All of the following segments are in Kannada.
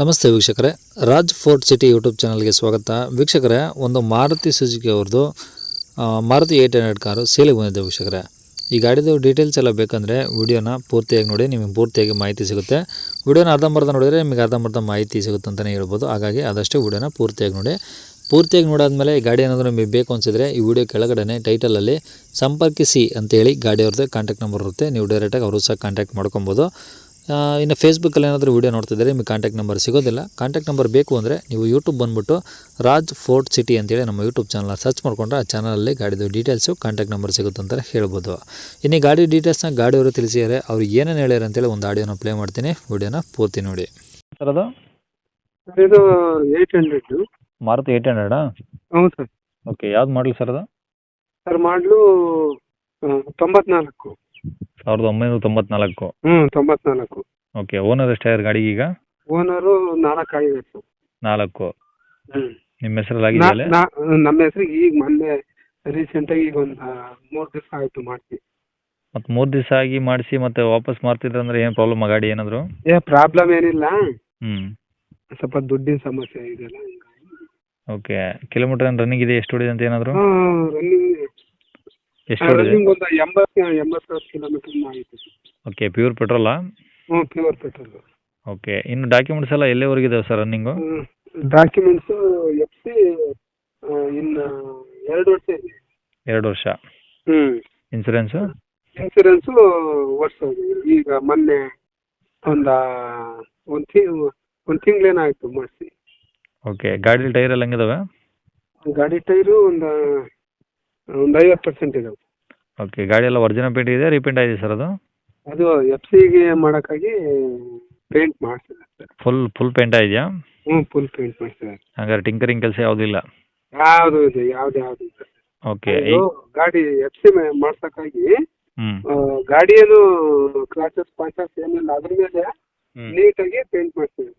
ನಮಸ್ತೆ ವೀಕ್ಷಕರೇ. ರಾಜ್ ಫೋರ್ಟ್ ಸಿಟಿ ಯೂಟ್ಯೂಬ್ ಚಾನಲ್ಗೆ ಸ್ವಾಗತ. ವೀಕ್ಷಕರೇ, ಒಂದು ಮಾರುತಿ ಸುಜುಕಿ ಅವ್ರದ್ದು ಮಾರುತಿ ಏಯ್ಟ್ ಹಂಡ್ರೆಡ್ ಕಾರು ಸೇಲಿಗೆ ಬಂದಿದೆ ವೀಕ್ಷಕರೇ. ಈ ಗಾಡಿದು ಡೀಟೇಲ್ಸ್ ಎಲ್ಲ ಬೇಕಂದರೆ ವಿಡಿಯೋನ ಪೂರ್ತಿಯಾಗಿ ನೋಡಿ, ನಿಮಗೆ ಪೂರ್ತಿಯಾಗಿ ಮಾಹಿತಿ ಸಿಗುತ್ತೆ. ವಿಡಿಯೋನ ಅರ್ಧಂಬರ್ಧ ನೋಡಿದರೆ ನಿಮಗೆ ಅರ್ಧಂಬರ್ಧ ಮಾಹಿತಿ ಸಿಗುತ್ತೆ ಅಂತಲೇ ಹೇಳ್ಬೋದು. ಹಾಗಾಗಿ ಆದಷ್ಟು ವಿಡಿಯೋನ ಪೂರ್ತಿಯಾಗಿ ನೋಡಿ. ಪೂರ್ತಿಯಾಗಿ ನೋಡಾದ್ಮೇಲೆ ಈ ಗಾಡಿ ಏನಾದರೂ ನಿಮಗೆ ಬೇಕು ಅನಿಸಿದ್ರೆ ಈ ವಿಡಿಯೋ ಕೆಳಗಡೆ ಟೈಟಲಲ್ಲಿ ಸಂಪರ್ಕಿಸಿ ಅಂತೇಳಿ ಗಾಡಿಯವ್ರದ್ದು ಕಾಂಟ್ಯಾಕ್ಟ್ ನಂಬರ್ ಇರುತ್ತೆ. ನೀವು ಡೈರೆಕ್ಟಾಗಿ ಅವರು ಸಹ ಕಾಂಟ್ಯಾಕ್ಟ್ ಮಾಡ್ಕೊಬೋದು. ಇನ್ನು ಫೇಸ್ಬುಕ್ಕಲ್ಲಿ ಏನಾದರೂ ವೀಡಿಯೋ ನೋಡ್ತಿದ್ರೆ ನಿಮಗೆ ಕಾಂಟ್ಯಾಕ್ಟ್ ನಂಬರ್ ಸಿಗೋದಿಲ್ಲ. ಕಾಂಟ್ಯಾಕ್ಟ್ ನಂಬರ್ ಬೇಕು ಅಂದರೆ ನೀವು ಯೂಟ್ಯೂಬ್ ಬಂದುಬಿಟ್ಟು ರಾಜ್ ಫೋರ್ಟ್ ಸಿಟಿ ಅಂತೇಳಿ ನಮ್ಮ ಯೂಟ್ಯೂಬ್ ಚಾನಲ್ ಸರ್ಚ್ ಮಾಡಿಕೊಂಡ್ರೆ ಆ ಚಾನಲಲ್ಲಿ ಗಾಡಿದು ಡೀಟೇಲ್ಸು ಕಾಂಟ್ಯಾಕ್ಟ್ ನಂಬರ್ ಸಿಗುತ್ತೆ ಅಂತ ಹೇಳ್ಬೋದು. ಇನ್ನು ಗಾಡಿ ಡೀಟೇಲ್ಸ್ನ ಗಾಡಿಯವರು ತಿಳಿಸಿದ್ದಾರೆ ಅವ್ರು ಏನೇನು ಹೇಳ್ಯಾರ ಅಂತೇಳಿ ಒಂದು ಆಡಿಯೋನ ಪ್ಲೇ ಮಾಡ್ತೀನಿ ವೀಡಿಯೋನ ಪೂರ್ತಿ ನೋಡಿ. ಸರ್ ಅದು? ಇದು ಏಯ್ಟ್ ಹಂಡ್ರೆಡ್ ಮಾರುತಿ ಏಯ್ಟ್ ಹಂಡ್ರೆಡಾ ಹ್ಞೂ ಸರ್ ಓಕೆ ಯಾವ್ದು ಮಾಡಲಿ ಸರ್ ಅದು? ಸರ್ ಮಾಡಲು ತೊಂಬತ್ನಾಲ್ಕು. ಸಾವಿರದ ಒಂಬೈನೂರ ತೊಂಬತ್ನಾಲ್ಕು. ಹ್ಞೂ ತೊಂಬತ್ನಾಲ್ಕು. ಓಕೆ ಓನರ್ ಎಷ್ಟಾಗಿದೆ ಗಾಡಿಗೆ ಈಗ? ಓನರು ನಾಲ್ಕು ಆಗಿದೆ ಸರ್. ನಾಲ್ಕು. ನಿಮ್ಮ ಹೆಸರಲ್ಲಿ ನಮ್ಮ ಹೆಸರಿಗೆ ಈಗ ಮೊನ್ನೆ ರೀಸೆಂಟಾಗಿ ಈಗ ಒಂದು ಮೂರು ದಿವಸ ಆಯ್ತು ಮಾಡಿಸಿ. ಮತ್ತು ಮೂರು ದಿವಸ ಆಗಿ ಮಾಡಿಸಿ ಮತ್ತೆ ವಾಪಸ್ ಮಾಡ್ತಿದ್ರ ಅಂದ್ರೆ ಏನು ಪ್ರಾಬ್ಲಮ್ ಗಾಡಿ ಏನಾದರೂ? ಏ ಪ್ರಾಬ್ಲಮ್ ಏನಿಲ್ಲ. ಹ್ಮ್. ಸ್ವಲ್ಪ ದುಡ್ಡಿನ ಸಮಸ್ಯೆ ಇದೆಲ್ಲ ಓಕೆ ಕಿಲೋಮೀಟರ್ ರನ್ನಿಂಗ್ ಇದೆ ಎಷ್ಟು ಹೊಡಿದೆ ಅಂತ ಏನಾದರೂ? ರನ್ನಿಂಗ್ ಎಷ್ಟು ಹೊಡಿದೆ ರನ್ನಿಂಗ್ ಒಂದು ಎಂಬತ್ತು ಎಂಬತ್ತು ಕಿಲೋಮೀಟರ್ ಆಯಿತು ಓಕೆ ಪ್ಯೂರ್ ಪೆಟ್ರೋಲಾ ಹ್ಞೂ ಪ್ಯೂರ್ ಪೆಟ್ರೋಲ್ ಓಕೆ ಇನ್ನು ಡಾಕ್ಯುಮೆಂಟ್ಸ್ ಎಲ್ಲ ಎಲ್ಲಿವರೆಗೆ ಇದಾವೆ sir running documents F C ಇನ್ನು ಎರಡು ವರ್ಷ ಇದೆ. ಎರಡು ವರ್ಷ? ಹ್ಞೂ ಇನ್ಸೂರೆನ್ಸು ಇನ್ಸೂರೆನ್ಸು ವರ್ಷ ಈಗ ಮೊನ್ನೆ ಒಂದು ಒಂದು ತಿ ಒಂದು ತಿಂಗಳೇನಾಯಿತು ಮಾಡಿಸಿ ಓಕೆ ಗಾಡಿ ಟೈರ್ ಎಲ್ಲ ಹೆಂಗಿದಾವೆ? ಗಾಡಿ ಟೈರು ಒಂದು ಒಂದು ಐವತ್ತು ಪರ್ಸೆಂಟ್ ಇದೆ ಓಕೆ ಗಾಡಿ ಎಲ್ಲ ಒರಿಜಿನಲ್ ಪೇಂಟ್ ಇದೆ ರೀಪೇಂಟ್ ಆಗಿದೆ ಸರ್ ಅದು? ಅದು ಎಫ್ ಸಿಗೆ ಮಾಡೋಕ್ಕಾಗಿ ಪೇಂಟ್ ಮಾಡಿಸಿದ್ದಾರೆ ಸರ್ ಫುಲ್ ಫುಲ್ ಪೇಂಟ್ ಆಗಿದೆಯಾ ಹ್ಞೂ ಫುಲ್ ಪೇಂಟ್ ಮಾಡಿಸಿದ್ದಾರೆ ಹಾಗಾದ್ರೆ ಟಿಂಕರಿಂಗ್ ಕೆಲಸ ಯಾವುದಿಲ್ಲ ಯಾವುದು ಇದೆ ಯಾವ್ದು ಯಾವುದು ಇಲ್ಲ ಓಕೆ ಗಾಡಿ ಎಫ್ ಸಿ ಮಾಡ್ಸೋಕ್ಕಾಗಿ ಹ್ಞೂ ಕ್ಲಾಸಸ್ ಗಾಡಿ ಏನು ಕ್ಲಾಚಸ್ ಪಾಚಸ್ ಏನಿಲ್ಲ ಅದ್ರ ಮೇಲೆ ನೀಟಾಗಿ ಪೇಂಟ್ ಮಾಡ್ತೀವಿ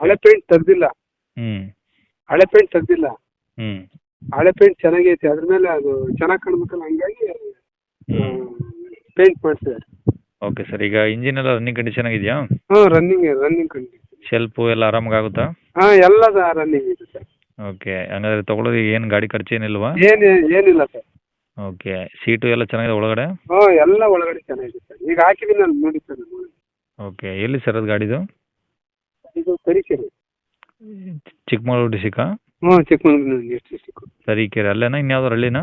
ಹಳೆ ಪೇಂಟ್ ತೆಗ್ದಿಲ್ಲ. ಹ್ಞೂ ಹಳೆ ಪೇಂಟ್ ತೆಗ್ದಿಲ್ಲ. ಹ್ಞೂ ಹಳೆ ಪೇಂಟ್ ಚೆನ್ನಾಗೈತಿ ಅದ್ರ ಮೇಲೆ ಅದು ಚೆನ್ನಾಗಿ ಕಾಣ್ಬೇಕಲ್ಲ ಹಂಗಾಗಿ ಪೇಂಟ್ ಮಾಡ್ಸಿದ್ದಾರೆ. ಓಕೆ ಸರ್ ಈಗ ಇಂಜಿನ್ ಎಲ್ಲ ರನ್ನಿಂಗ್ ಕಂಡೀಷನ್ ಆಗಿದೆಯಾ? ಹಾ ರನ್ನಿಂಗ್ ರನ್ನಿಂಗ್ ಕಂಡೀಷನ್ ಶೆಲ್ಪು ಎಲ್ಲ ಆರಾಮಾಗಿ ಆಗುತ್ತಾ ಹಾಂ ಎಲ್ಲದ ರನ್ನಿಂಗ್ ಇದೆ ಸರ್ ಓಕೆ ಹಂಗಾದ್ರೆ ತೊಗೊಳೋದು ಏನು ಗಾಡಿ ಖರ್ಚು ಏನಿಲ್ವಾ? ಏನು ಏನಿಲ್ಲ ಸರ್ ಓಕೆ ಸೀಟು ಎಲ್ಲ ಚೆನ್ನಾಗಿದೆ ಒಳಗಡೆ? ಹಾ ಎಲ್ಲ ಒಳಗಡೆ ಚೆನ್ನಾಗಿದೆ ಸರ್ ಈಗ ಹಾಕಿದ್ದೀನಿ ನಾನು ನೋಡಿ ಸರ್ ನೋಡಿ ಓಕೆ ಎಲ್ಲಿ ಸರ್ ಅದು ಗಾಡಿದು? ಇದು ತರೀಕೆರೆ. ಚಿಕ್ಕಮಗಳೂರು ಡಿಸ್ಟಿಕ್ಕಾ ಹ್ಞೂ ಚಿಕ್ಕಮಗಳೂರು ಡಿಸ್ಟಿಕ್ಕು ತರೀಕೆರೆ ಅಲ್ಲೇನಾ? ಇನ್ಯಾವ್ದಾರ ಹಳ್ಳಿನಾ?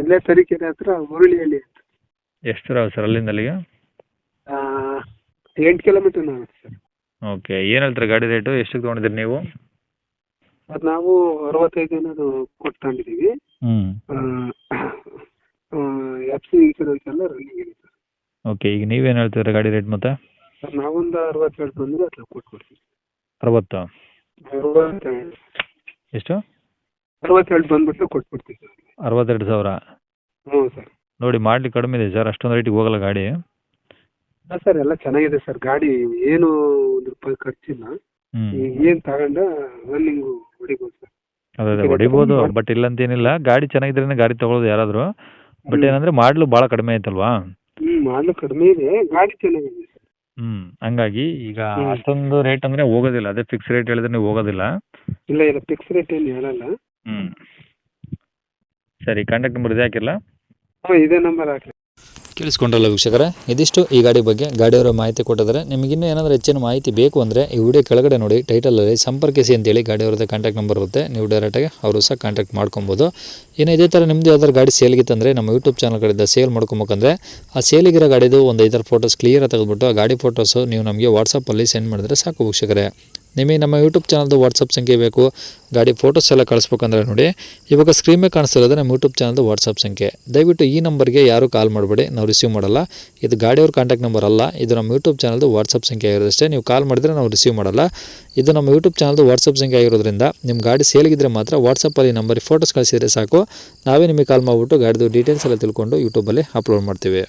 ಇಲ್ಲೇ ತರೀಕೆರೆ ಹತ್ರ ಹುರುಳಿಹಳ್ಳಿ ಅಂತ. ಎಷ್ಟು ದೂರ ಆಗುತ್ತೆ ಸರ್ ಅಲ್ಲಿಂದ ಅಲ್ಲಿಗೆ ಎಂಟು ಕಿಲೋಮೀಟರ್ ಆಗುತ್ತೆ ಸರ್. ಓಕೆ ಏನು ಹೇಳ್ತಾರೆ ಗಾಡಿ ರೇಟು? ಎಷ್ಟು ತೊಗೊಂಡಿದ್ದೀರಿ ನೀವು? ಅದು ನಾವು ಅರವತ್ತೈದು ಏನಾದ್ರು ಕೊಟ್ಟು ತಗೊಂಡಿದ್ದೀವಿ. ಹ್ಞೂ ಎಫ್ ಸಿ ಇನ್ಸೂರೆನ್ಸ್ ಎಲ್ಲ ರನ್ನಿಂಗ್ ಇದೆ ಸರ್. ಓಕೆ ಈಗ ನೀವೇನು ಹೇಳ್ತೀರಾ ಗಾಡಿ ರೇಟ್ ಮತ್ತೆ? ಸರ್ ನಾವೊಂದು ಅರವತ್ತೆರಡು ಬಂದರೆ ಅట్లా ಕೊಟ್ಬಿಡ್ತೀವಿ ಅರವತ್ತು? ಎಷ್ಟು? ಅರವತ್ತೆರಡು ಬಂದ್ಬಿಟ್ಟು ಕೊಟ್ಬಿಡ್ತೀವಿ ಸರ್. ಅರವತ್ತೆರಡು ಸಾವಿರ? ಹ್ಞೂ ಸರ್. ನೋಡಿ ಮಾಡಲಿ ಕಡಿಮೆ ಇದೆ ಸರ್. ಅಷ್ಟೊಂದು ರೇಟಿಗೆ ಹೋಗಲ್ಲ ಗಾಡಿ. ಹಾಂ ಸರ್ ಎಲ್ಲ ಚೆನ್ನಾಗಿದೆ ಸರ್. ಗಾಡಿ ಏನು ಒಂದು ರೂಪಾಯಿ ಖರ್ಚಿಲ್ಲ. ಹ್ಞೂ ಈಗ ಏನು ತಗೊಂಡು ರನ್ನಿಂಗು ಹೊಡಿಬೋದು ಸರ್. ಅದೇ ಅದೇ ಹೊಡಿಬೋದು ಬಟ್ ಇಲ್ಲ ಅಂತೇನಿಲ್ಲ. ಗಾಡಿ ಚೆನ್ನಾಗಿದ್ರೇನೆ ಗಾಡಿ ತಗೊಳ್ಳೋದು ಯಾರಾದರೂ. ಬಟ್ ಏನಂದ್ರೆ ಮಾಡಲು ಬಹಳ ಕಡಿಮೆ ಐತಲ್ವಾ? ಹ್ಞೂ ಮಾಡಲು ಕಡಿಮೆ ಇದೆ. ಗಾಡಿ ಚೆನ್ನಾಗಿದೆ ಸರ್. ಹ್ಞೂ ಹಂಗಾಗಿ ಈಗ ಹ್ಮ್. ಅಷ್ಟೊಂದು ರೇಟ್ ಅಂದ್ರೆ ಹೋಗೋದಿಲ್ಲ. ಅದೇ ಫಿಕ್ಸ್ ರೇಟ್ ಹೇಳಿದ್ರೆ ನೀವು ಹೋಗೋದಿಲ್ಲ. ಇಲ್ಲ ಇಲ್ಲ ಫಿಕ್ಸ್ ರೇಟ್ ಏನು ಹೇಳಲ್ಲ. ಹ್ಞೂ ಸರಿ ಕಾಂಟ್ಯಾಕ್ಟ್ ನಂಬರ್ ಇದೆ ಹಾಕಿರಲ್ಲ ಹಾಂ ಇದೇ ನಂಬರ್ ಹಾಕಿ ಕೇಳಿಸ್ಕೊಂಡಲ್ಲ ವೀಕ್ಷಕರೇ ಇದಿಷ್ಟು ಈ ಗಾಡಿ ಬಗ್ಗೆ ಗಾಡಿಯವರ ಮಾಹಿತಿ ಕೊಟ್ಟಿದ್ದಾರೆ. ನಿಮಗಿನ್ನೂ ಏನಾದರೂ ಹೆಚ್ಚಿನ ಮಾಹಿತಿ ಬೇಕು ಅಂದರೆ ಈ ವಿಡಿಯೋ ಕೆಳಗಡೆ ನೋಡಿ ಟೈಟಲಲ್ಲಿ ಸಂಪರ್ಕಿಸಿ ಅಂತೇಳಿ ಗಾಡಿಯವ್ರದ್ದು ಕಾಂಟ್ಯಾಕ್ಟ್ ನಂಬರ್ ಇರುತ್ತೆ. ನೀವು ಡೈರೆಕ್ಟಾಗಿ ಅವರು ಸಹ ಕಾಂಟ್ಯಾಕ್ಟ್ ಮಾಡ್ಕೊಬೋದು. ಇನ್ನು ಇದೇ ಥರ ನಿಮ್ಮದು ಯಾವ್ದಾದ್ರು ಗಾಡಿ ಸೇಲ್ಗಿತ್ತಂದರೆ ನಮ್ಮ ಯೂಟ್ಯೂಬ್ ಚಾನಲ್ಗಳಿಂದ ಸೇಲ್ ಮಾಡ್ಕೊಬೇಕಂದ್ರೆ ಆ ಸೇಲಿಗಿರೋ ಗಾಡಿದು ಒಂದು ಐದಾರು ಫೋಟೋಸ್ ಕ್ಲಿಯರಾಗಿ ತೆಗೆದುಬಿಟ್ಟು ಆ ಗಾಡಿ ಫೋಟೋಸು ನೀವು ನಮಗೆ ವಾಟ್ಸಪ್ಪಲ್ಲಿ ಸೆಂಡ್ ಮಾಡಿದ್ರೆ ಸಾಕು ವೀಕ್ಷಕರೇ. ನಿಮಗೆ ನಮ್ಮ ಯೂಟ್ಯೂಬ್ ಚಾನಲ್ದು ವಾಟ್ಸಪ್ ಸಂಖ್ಯೆ ಬೇಕು. ಗಾಡಿ ಫೋಟೋಸ್ ಎಲ್ಲ ಕಳಿಸ್ಬೇಕಂದ್ರೆ ನೋಡಿ. ಇವಾಗ ಸ್ಕ್ರೀನ್ ಮೇಲೆ ಕಾಣಿಸ್ತಿರೋದು ನಮ್ಮ ಯೂಟ್ಯೂಬ್ ಚಾನಲ್ದು ವಾಟ್ಸಪ್ ಸಂಖ್ಯೆ. ದಯವಿಟ್ಟು ಈ ನಂಬರ್ಗೆ ಯಾರು ಕಾಲ್ ಮಾಡಬೇಡಿ, ನಾವು ರಿಸೀವ್ ಮಾಡಲ್ಲ. ಇದು ಗಾಡಿಯವ್ರ ಕಾಂಟ್ಯಾಕ್ಟ್ ನಂಬರ್ ಅಲ್ಲ, ಇದು ನಮ್ಮ ಯೂಟ್ಯೂಬ್ ಚಾನಲ್ದು ವಾಟ್ಸಪ್ ಸಂಖ್ಯೆ ಆಗಿರೋದಷ್ಟೇ. ನೀವು ಕಾಲ್ ಮಾಡಿದರೆ ನಾವು ರಿಸೀವ್ ಮಾಡಲ್ಲ. ಇದು ನಮ್ಮ ಯೂಟ್ಯೂಬ್ ಚಾನಲ್ದು ವಾಟ್ಸಪ್ ಸಂಖ್ಯೆ ಆಗಿರೋದ್ರಿಂದ ನಿಮ್ಮ ಗಾಡಿ ಸೇಲ್ಗಿದ್ರೆ ಮಾತ್ರ ವಾಟ್ಸಪ್ಪಲ್ಲಿ ನಂಬರಿಗೆ ಫೋಟೋಸ್ ಕಳಿಸಿದರೆ ಸಾಕು. ನಾವೇ ನಿಮಗೆ ಕಾಲ್ ಮಾಡಿಬಿಟ್ಟು ಗಾಡಿದು ಡೀಟೇಲ್ಸ್ ಎಲ್ಲ ತಿಳ್ಕೊಂಡು ಯೂಟ್ಯೂಬಲ್ಲಿ ಅಪ್ಲೋಡ್ ಮಾಡ್ತೀವಿ.